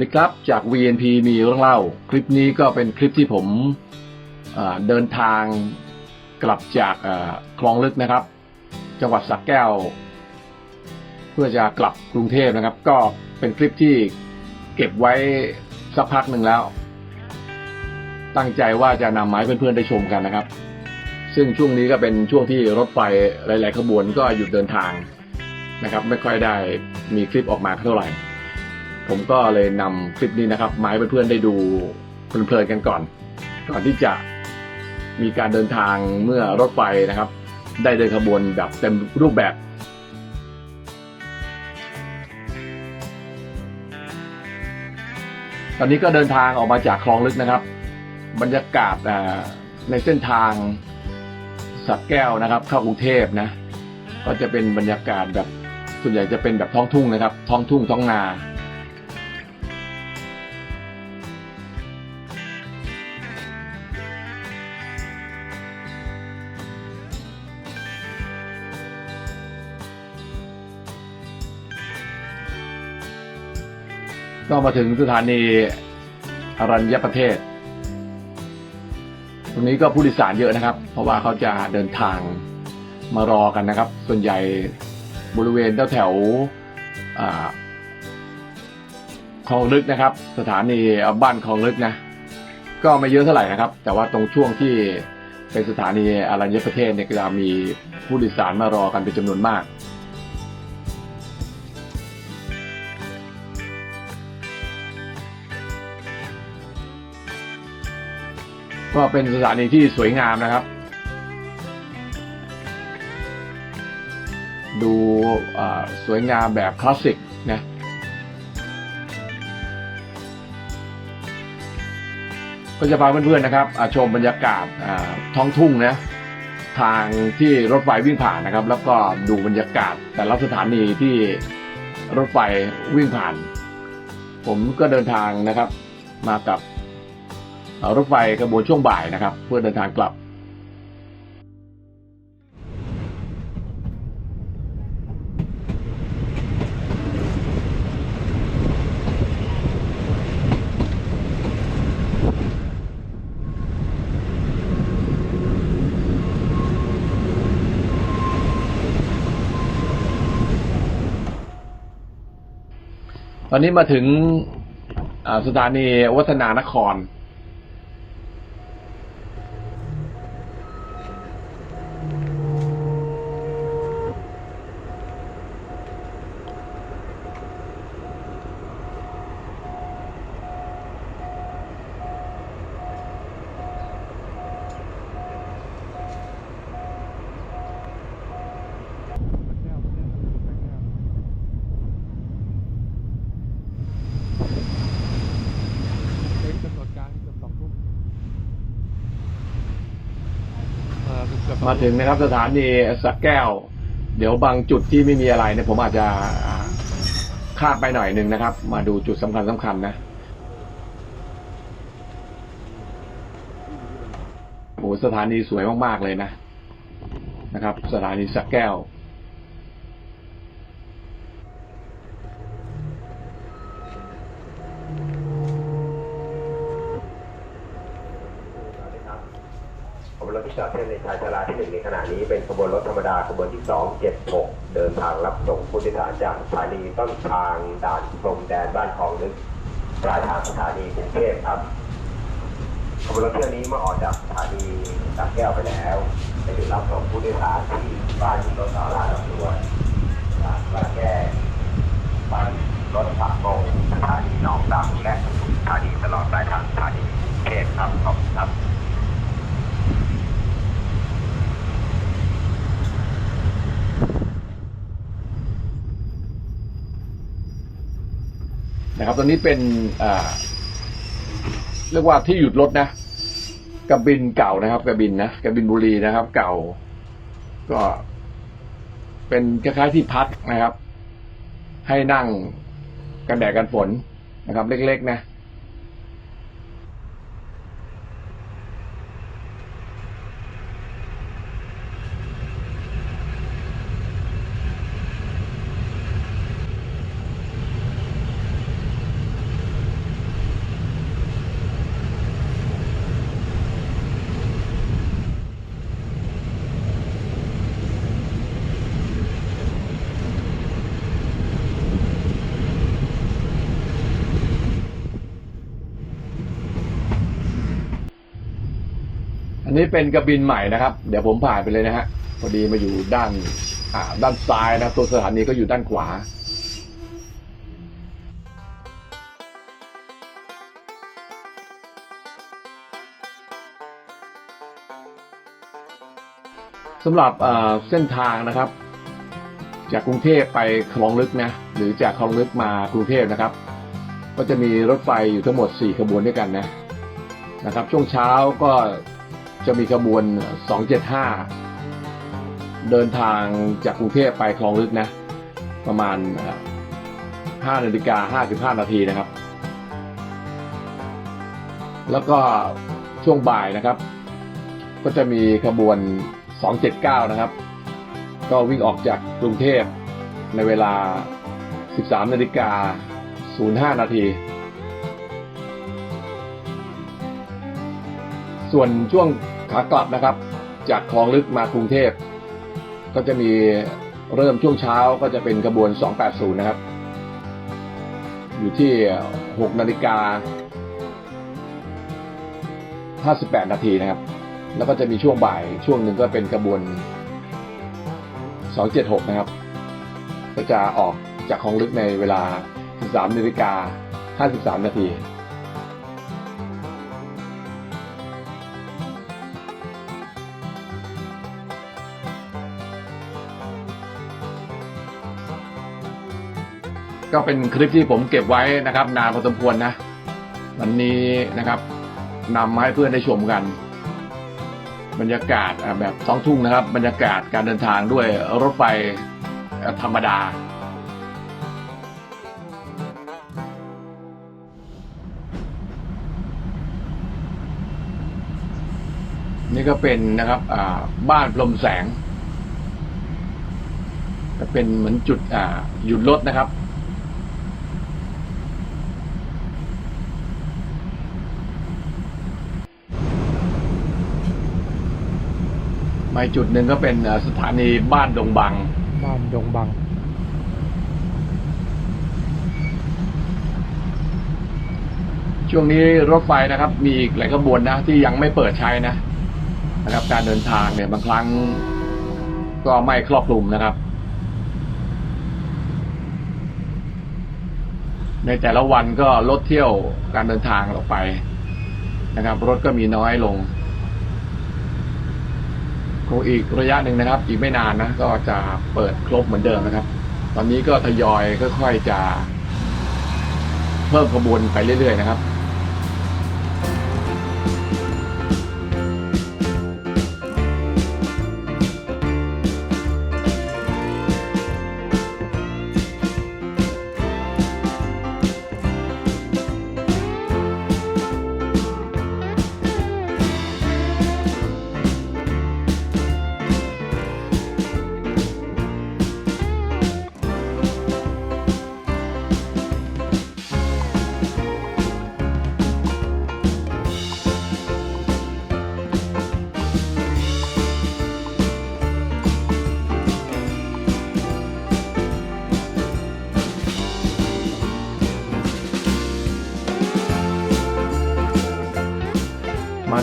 วัสดีครับจาก VNP มีเรื่องเล่า คลิปนี้ก็เป็นคลิปที่ผมเดินทางกลับจากคลองลึกนะครับ จังหวัดสระแก้ว เพื่อจะกลับกรุงเทพนะครับ ก็เป็นคลิปที่เก็บไว้สักพักหนึ่งแล้ว ตั้งใจว่าจะนำมาให้เพื่อนๆได้ชมกันนะครับ ซึ่งช่วงนี้ก็เป็นช่วงที่รถไฟหลาย ๆ ขบวนก็หยุดเดินทางนะครับ ไม่ค่อยได้มีคลิปออกมาเท่าไหร่ ผมก็เลยนำคลิปนี้นะครับมาให้เพื่อนๆได้ดูเพลินๆกันก่อน ก่อนที่จะมีการเดินทางเมื่อรถไฟนะครับ ได้เดินขบวนแบบเต็มรูปแบบตอนนี้ก็เดินทางออกมาจากคลองลึกนะครับ บรรยากาศในเส้นทางสักแก้วนะครับ เข้ากรุงเทพนะ ก็จะเป็นบรรยากาศแบบส่วนใหญ่จะเป็นแบบท้องทุ่งนะครับ ท้องทุ่งท้องนา ก็มาถึงสถานีอรัญญประเทศ ตรงนี้ก็ผู้โดยสารเยอะนะครับ เพราะว่าเขาจะเดินทางมารอกันนะครับ ส่วนใหญ่บริเวณแถวอคลองลึกนะครับ สถานีบ้านคลองลึกนะ ก็ไม่เยอะเท่าไหร่นะครับ แต่ว่าตรงช่วงที่เป็นสถานีอรัญญประเทศเนี่ยก็จะมีผู้โดยสารมารอกันเป็นจำนวนมาก ก็เป็นสถานีที่สวยงามนะครับ ดูสวยงามแบบคลาสสิกนะก็จะพาเพื่อนๆนะครับชมบรรยากาศท้องทุ่งนะทางที่รถไฟวิ่งผ่านนะครับ แล้วก็ดูบรรยากาศแต่ละสถานีที่รถไฟวิ่งผ่าน ผมก็เดินทางนะครับ มากับ รถไฟกระบวนช่วงบ่ายนะครับ เพื่อเดินทางกลับตอนนี้มาถึงสถานีวัฒนานคร เป็นกำหนดการเกือบสองทุ่มเออเกือบสอง มาถึงนะครับสถานีสักแก้ว เดี๋ยวบางจุดที่ไม่มีอะไรเนี่ยผมอาจจะข้ามไปหน่อยหนึ่งนะครับ มาดูจุดสำคัญสำคัญนะโอ้สถานีสวยมากๆเลยนะนะครับ สถานีสักแก้ว นรถที่จอดเทียบในชายชาลาที่หนึ่งในขณะนี้เป็นขบวนรถธรรมดาขบวนที่สองเจ็ดหกเดินทางรับส่งผู้โดยสารจากสถานีต้นทางด่านพรมแดนบ้านคลองลึกปลายทางสถานีกรุงเทพครับขบวนรถเที่ยวนี้เมื่อออกจากสถานีสักแก้วไปแล้วจะหยุดรับส่งผู้โดยสารที่บ้านที่รถสาราลำดวนจากบ้านแก้บ้านรถปากโมงสถานีหนองดังและสถานีตลอดปลายทางสถานีกรุงเทพครับขอบคุณครับ นะครับ ตอนนี้เป็นเรียกว่าที่หยุดรถนะกระบินเก่านะครับกระบินนะกระบินบุรีนะครับ เก่า ก็ เป็นคล้ายๆที่พักนะครับ ให้นั่งกันแดดกันฝนนะครับ เล็กๆนะันนี้เป็นกระบินใหม่นะครับ เดี๋ยวผมผ่านไปเลยนะฮะพอดีมาอยู่ด้านอ่าด้านซ้ายนะตัวสถานีก็อยู่ด้านขวาสำหรับเอ่อเส้นทางนะครับ จากกรุงเทพไปคลองลึกนะหรือจากคลองลึกมากรุงเทพนะครับ ก็จะมีรถไฟอยู่ทั้งหมด 4 ขบวนด้วยกันนะนะครับ ช่วงเช้าก็ จะมีขบวน 275 เดินทางจากกรุงเทพไปคลองลึกนะ ประมาณ 5 นาฬิกา 55 นาทีนะครับ แล้วก็ช่วงบ่ายนะครับ ก็จะมีขบวน 279 นะครับ ก็วิ่งออกจากกรุงเทพในเวลา 13 นาฬิกา 05 นาที ส่วนช่วงขากลับนะครับ จากคลองลึกมากรุงเทพ ก็จะมีเริ่มช่วงเช้าก็จะเป็นกระบวน 280 นะครับ อยู่ที่ 6 นาฬิกา 58 นาทีนะครับ แล้วก็จะมีช่วงบ่ายช่วงหนึ่งก็เป็นกระบวน 276 นะครับ ก็จะออกจากคลองลึกในเวลา 13 นาฬิกา 53 นาที ก็เป็นคลิปที่ผมเก็บไว้นะครับ นานพอสมควรนะ วันนี้นะครับนำมาให้เพื่อนได้ชมกัน บรรยากาศแบบท้องทุ่งนะครับ บรรยากาศการเดินทางด้วยรถไฟธรรมดานี่ก็เป็นนะครับอ่าบ้านพรมแสง จะเป็นเหมือนจุดอ่าหยุดรถนะครับ อีกจุดหนึ่งก็เป็นอ่าสถานีบ้านดงบัง บ้านดงบัง ช่วงนี้รถไฟนะครับ มีอีกหลายขบวนนะ ที่ยังไม่เปิดใช้นะนะครับ การเดินทางเนี่ยบางครั้งก็ไม่ครอบคลุมนะครับ ในแต่ละวันก็ลดเที่ยวการเดินทางออกไปนะครับ รถก็มีน้อยลง คงอีกระยะหนึ่งนะครับ อีกไม่นานนะก็จะเปิดครบเหมือนเดิมนะครับ ตอนนี้ก็ทยอยค่อยๆจะ เพิ่มขบวนไปเรื่อยๆนะครับ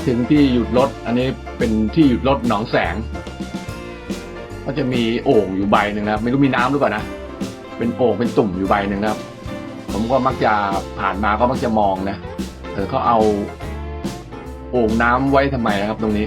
ถึงที่หยุดรถ อันนี้เป็นที่หยุดรถหนองแสง ก็จะมีโอ่งอยู่ใบหนึ่งนะครับ ไม่รู้มีน้ำหรือเปล่านะ เป็นโอ่งเป็นตุ่มอยู่ใบหนึ่งนะครับ ผมก็มักจะผ่านมาก็มักจะมองนะ เออเขาเอาโอ่งน้ำไว้ทำไมนะครับ ตรงนี้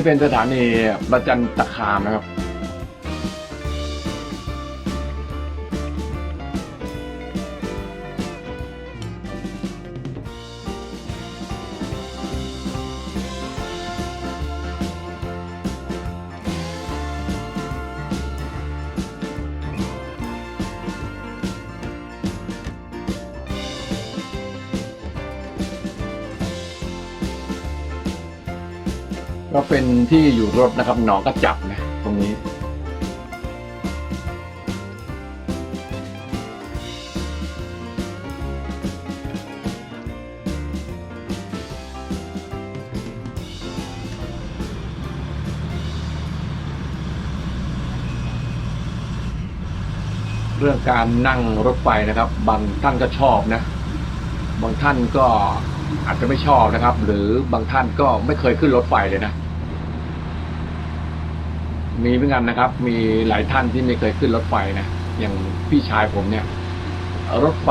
นี้เป็นสถานีประจันตคามนะครับ ก็เป็นที่อยู่รถนะครับหนองกระจับนะ ตรงนี้ เรื่องการนั่งรถไฟนะครับ บางท่านก็ชอบนะ บางท่านก็อาจจะไม่ชอบนะครับ หรือบางท่านก็ไม่เคยขึ้นรถไฟเลยนะ มีเหมือนกันนะครับ มีหลายท่านที่ไม่เคยขึ้นรถไฟนะอย่างพี่ชายผมเนี่ย รถไฟ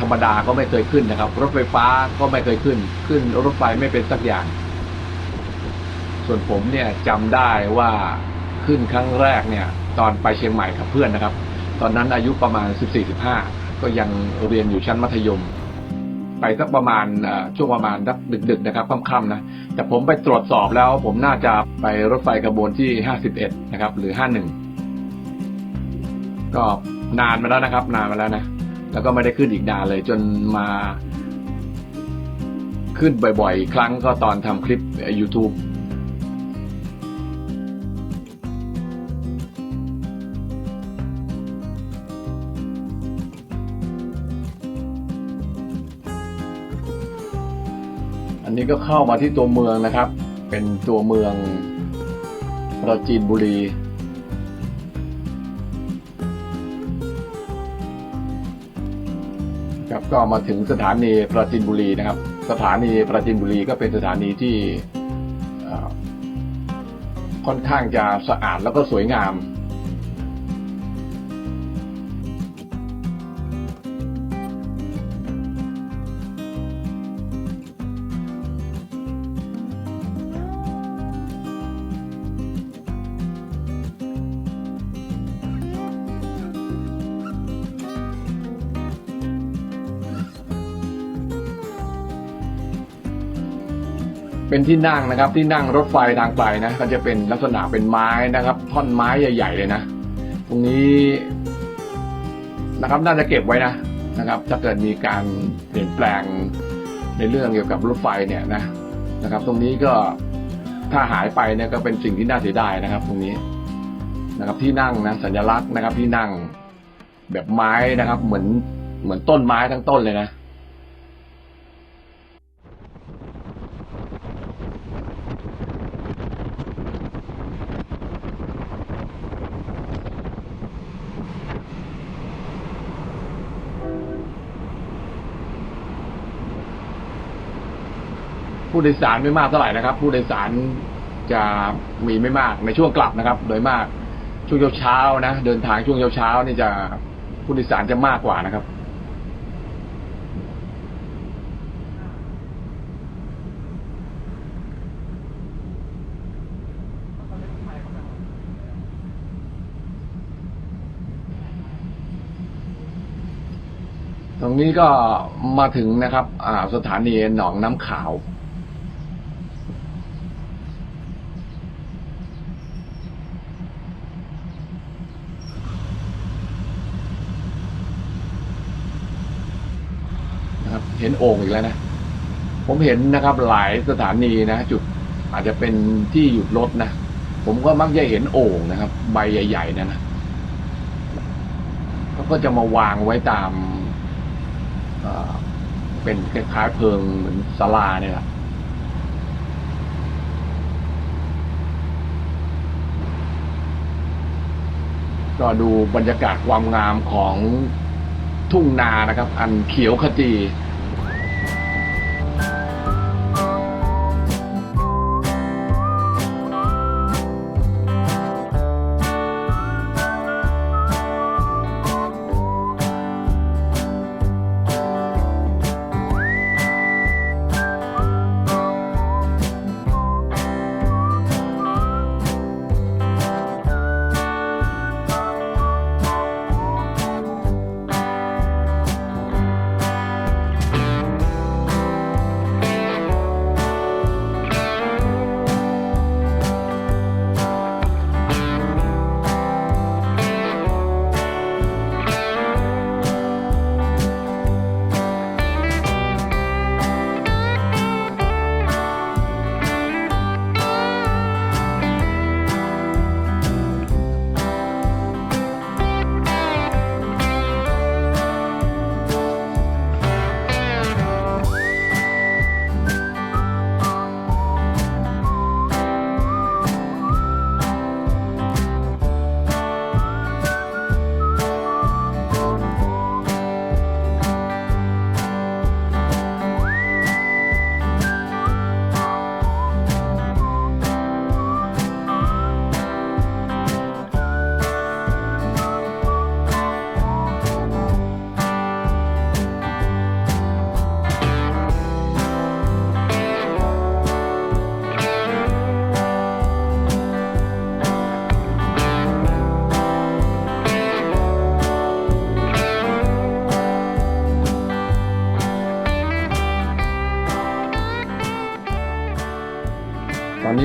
ธรรมดาก็ไม่เคยขึ้นนะครับ รถไฟฟ้าก็ไม่เคยขึ้น ขึ้นรถไฟไม่เป็นสักอย่าง ส่วนผมเนี่ยจำได้ว่าขึ้นครั้งแรกเนี่ย ตอนไปเชียงใหม่กับเพื่อนนะครับ ตอนนั้นอายุประมาณ 14-15 ก็ยังเรียนอยู่ชั้นมัธยม ไปสักประมาณช่วงประมาณสักดึกๆนะครับค่ำๆนะแต่ผมไปตรวจสอบแล้วผมน่าจะไปรถไฟขบวนที่ 51 นะครับ หรือ 51 ก็นานมาแล้วนะครับ นานมาแล้วนะ แล้วก็ไม่ได้ขึ้นอีกนานเลย จนมาขึ้นบ่อยๆ ครั้งก็ตอนทำคลิป YouTube นี้ก็เข้ามาที่ตัวเมืองนะครับ เป็นตัวเมืองปราจีนบุรี ครับก็มาถึงสถานีปราจีนบุรีนะครับ สถานีปราจีนบุรีก็เป็นสถานีที่ค่อนข้างจะสะอาดแล้วก็สวยงาม เป็นที่นั่งนะครับ ที่นั่งรถไฟทางไกลนะก็จะเป็นลักษณะเป็นไม้นะครับ ท่อนไม้ใหญ่ ๆ เลยนะ ตรงนี้นะครับน่าจะเก็บไว้นะนะครับ ถ้าเกิดมีการเปลี่ยนแปลงในเรื่องเกี่ยวกับรถไฟเนี่ยนะนะครับ ตรงนี้ก็ถ้าหายไปเนี่ยก็เป็นสิ่งที่น่าเสียดายนะครับ ตรงนี้นะครับที่นั่งนะสัญลักษณ์นะครับที่นั่งแบบไม้นะครับ เหมือนเหมือนต้นไม้ทั้งต้นเลยนะ ผู้โดยสารไม่มากเท่าไหร่นะครับ ผู้โดยสารจะมีไม่มากในช่วงกลับนะครับ โดยมากช่วงเช้าๆนะเดินทางช่วงเช้าๆนี่จะผู้โดยสารจะมากกว่านะครับตรงนี้ก็มาถึงนะครับสถานีหนองน้ำขาว นะครับ เห็นโอ่งอีกแล้วนะ ผมเห็นนะครับหลายสถานีนะจุดอาจจะเป็นที่หยุดรถนะผมก็มักจะเห็นโอ่งนะครับ ใบใหญ่ๆนะนะเขาก็จะมาวางไว้ตามเป็นคล้ายๆเพิงเหมือนศาลาเนี่ยแหละก็ดูบรรยากาศความงามของ ทุ่งนานะครับ อันเขียวขจี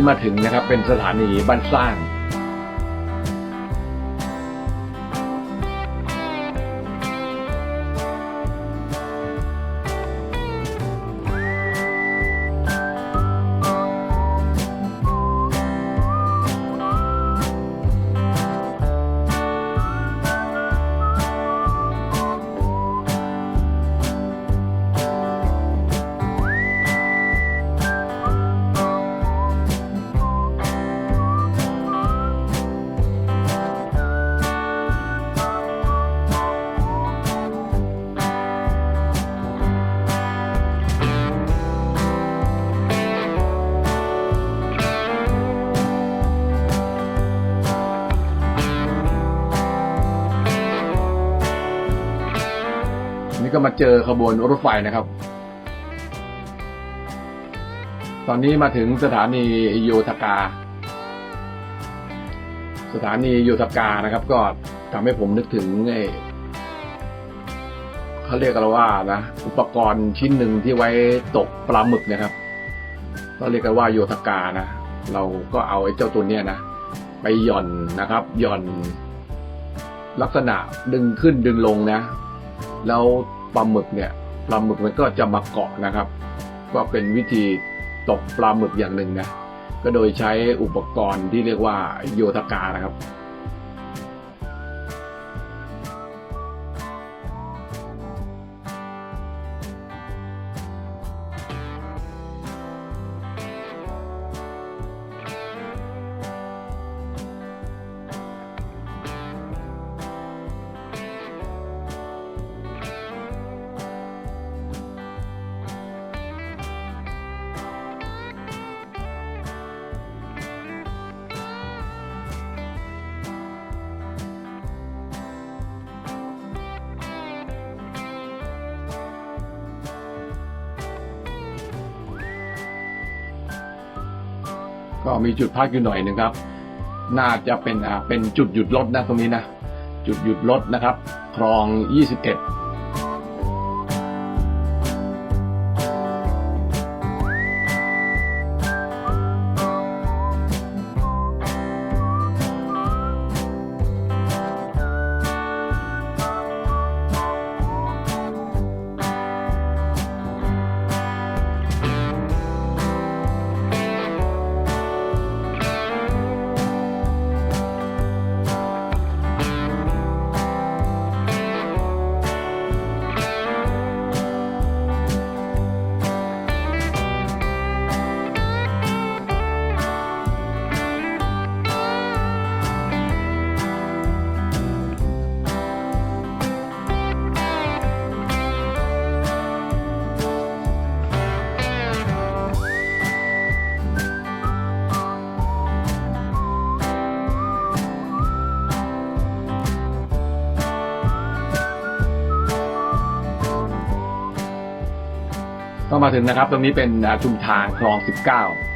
มาถึงนะครับเป็นสถานีบ้านสร้าง เจอขบวนรถไฟนะครับ ตอนนี้มาถึงสถานีโยธกา สถานีโยธกานะครับ ก็ทำให้ผมนึกถึงไอ้เขาเรียกกันว่านะอุปกรณ์ชิ้นหนึ่งที่ไว้ตกปลาหมึกนะครับก็เรียกกันว่าโยธกานะเราก็เอาไอ้เจ้าตัวเนี้ยนะไปหย่อนนะครับ หย่อนลักษณะดึงขึ้นดึงลงนะ แล้ว ปลาหมึกเนี่ยปลาหมึกมันก็จะมาเกาะนะครับ ก็เป็นวิธีตกปลาหมึกอย่างหนึ่งนะก็โดยใช้อุปกรณ์ที่เรียกว่าโยธกานะครับ มีจุดพักอยู่หน่อยหนึ่งครับ น่าจะเป็นอ่าเป็นจุดหยุดรถนะตรงนี้นะ จุดหยุดรถนะครับ คลอง 21 ก็มาถึงนะครับ ตรงนี้เป็นชุมทางคลอง 19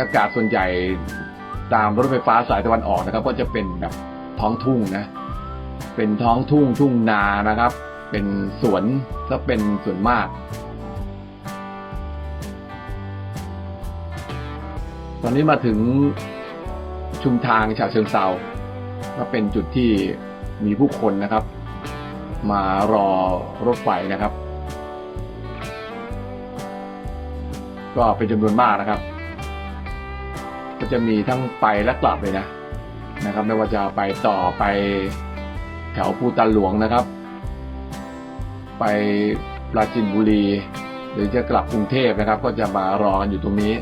รยากาศส่วนใหญ่ตามรถไฟฟ้าสายตะวันออกนะครับ ก็จะเป็นแบบท้องทุ่งนะ เป็นท้องทุ่งทุ่งนานะครับ เป็นสวนก็เป็นส่วนมาก ตอนนี้มาถึงชุมทางฉะเชิงเซาก็เป็นจุดที่มีผู้คนนะครับ มารอรถไฟนะครับ ก็เป็นจำนวนมากนะครับ ก็จะมีทั้งไปและกลับเลยนะนะครับ ไม่ว่าจะไปต่อไปแถวภูตันหลวงนะครับ ไปปราจินบุรี หรือจะกลับกรุงเทพนะครับ ก็จะมารอกันอยู่ตรงนี้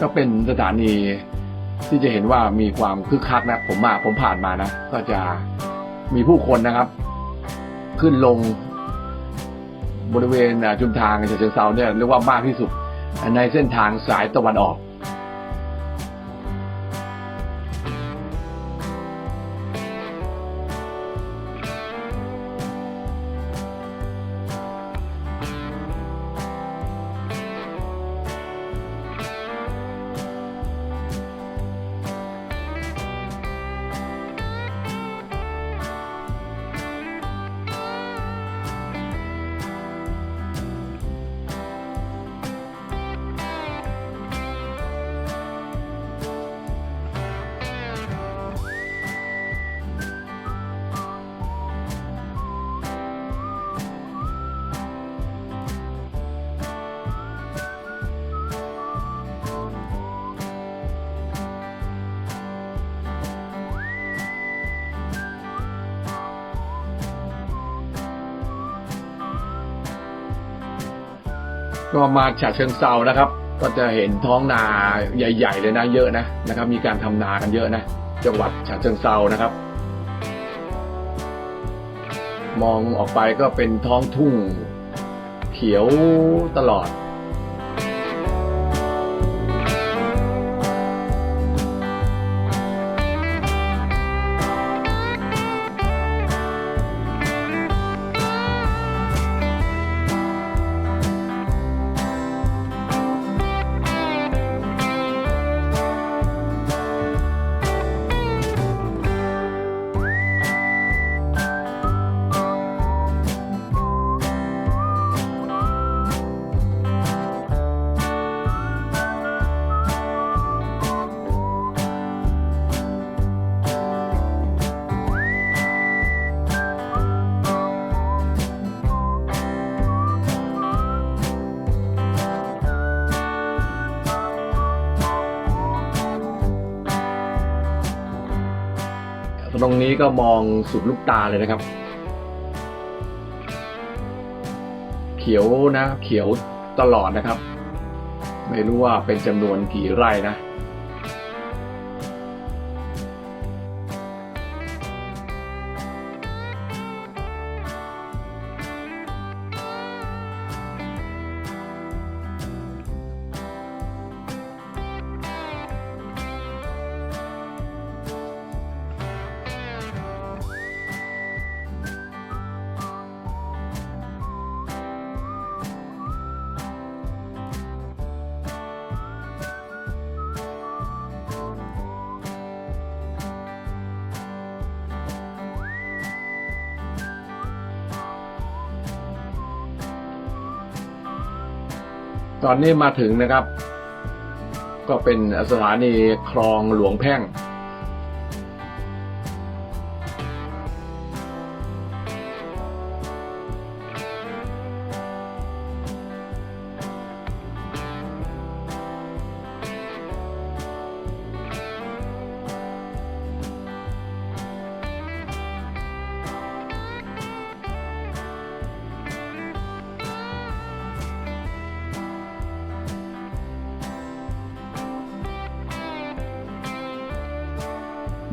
ก็เป็นสถานี ที่จะเห็นว่ามีความคึกคักนะผมมาผมผ่านมานะ ก็จะมีผู้คนนะครับ ขึ้นลงบริเวณจุมทางฉะเชิงเซาเนี่ยเรียกว่ามากที่สุดในเส้นทางสายตะวันออก ก็มาฉะเชิงเซานะครับ ก็จะเห็นท้องนาใหญ่ ๆ เลยนะเยอะนะนะครับ มีการทำนากันเยอะนะจังหวัดฉะเชิงเซานะครับ มองออกไปก็เป็นท้องทุ่งเขียวตลอด ตรงนี้ก็มองสุดลูกตาเลยนะครับ เขียวนะ เขียวตลอดนะครับ ไม่รู้ว่าเป็นจำนวนกี่ไร่นะ ตอนนี้มาถึงนะครับ ก็เป็นสถานีคลองหลวงแพ่ง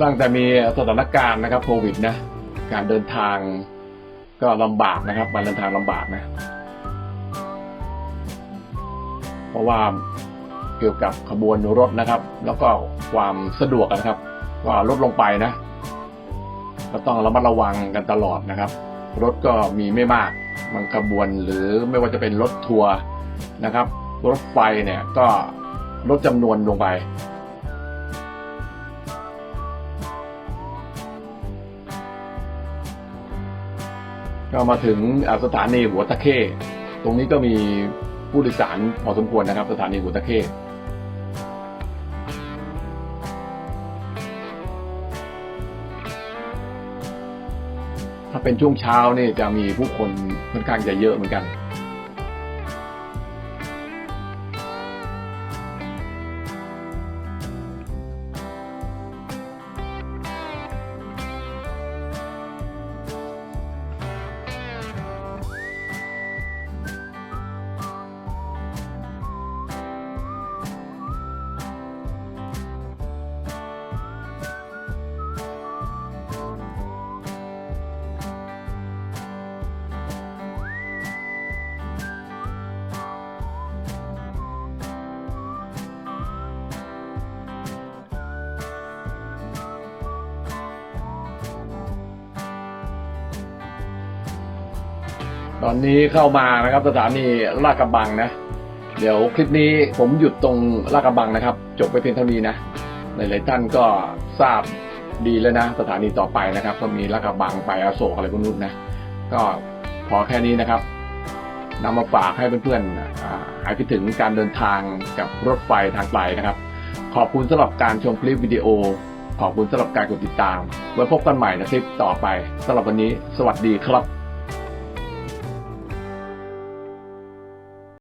ตั้งแต่มีสถานการณ์นะครับโควิดนะการเดินทางก็ลำบากนะครับการเดินทางลำบากนะ เพราะว่าเกี่ยวกับขบวนรถนะครับ แล้วก็ความสะดวกนะครับว่าลดลงไปนะ ก็ต้องระมัดระวังกันตลอดนะครับ รถก็มีไม่มากบางขบวนหรือไม่ว่าจะเป็นรถทัวร์นะครับ รถไฟเนี่ยก็ลดจำนวนลงไป ก็มาถึงสถานีหัวตะเข้ตรงนี้ก็มีผู้โดยสารพอสมควรนะครับ สถานีหัวตะเข้ถ้าเป็นช่วงเช้านี่จะมีผู้คนค่อนข้างจะเยอะเหมือนกัน ตอนนี้เข้ามานะครับสถานีลาดกระบังนะ เดี๋ยวคลิปนี้ผมหยุดตรงลาดกระบังนะครับ จบไปเพียงเท่านี้นะหลายๆท่านก็ทราบดีแล้วนะ สถานีต่อไปนะครับ ก็มีลาดกระบังไปอโศกอะไรพวกนู้นนะ ก็พอแค่นี้นะครับนำมาฝากให้เพื่อนๆหายคิดถึงการเดินทางกับรถไฟทางไกลนะครับ ขอบคุณสำหรับการชมคลิปวิดีโอ ขอบคุณสำหรับการกดติดตาม ไว้พบกันใหม่ในคลิปต่อไปสำหรับวันนี้ สวัสดีครับ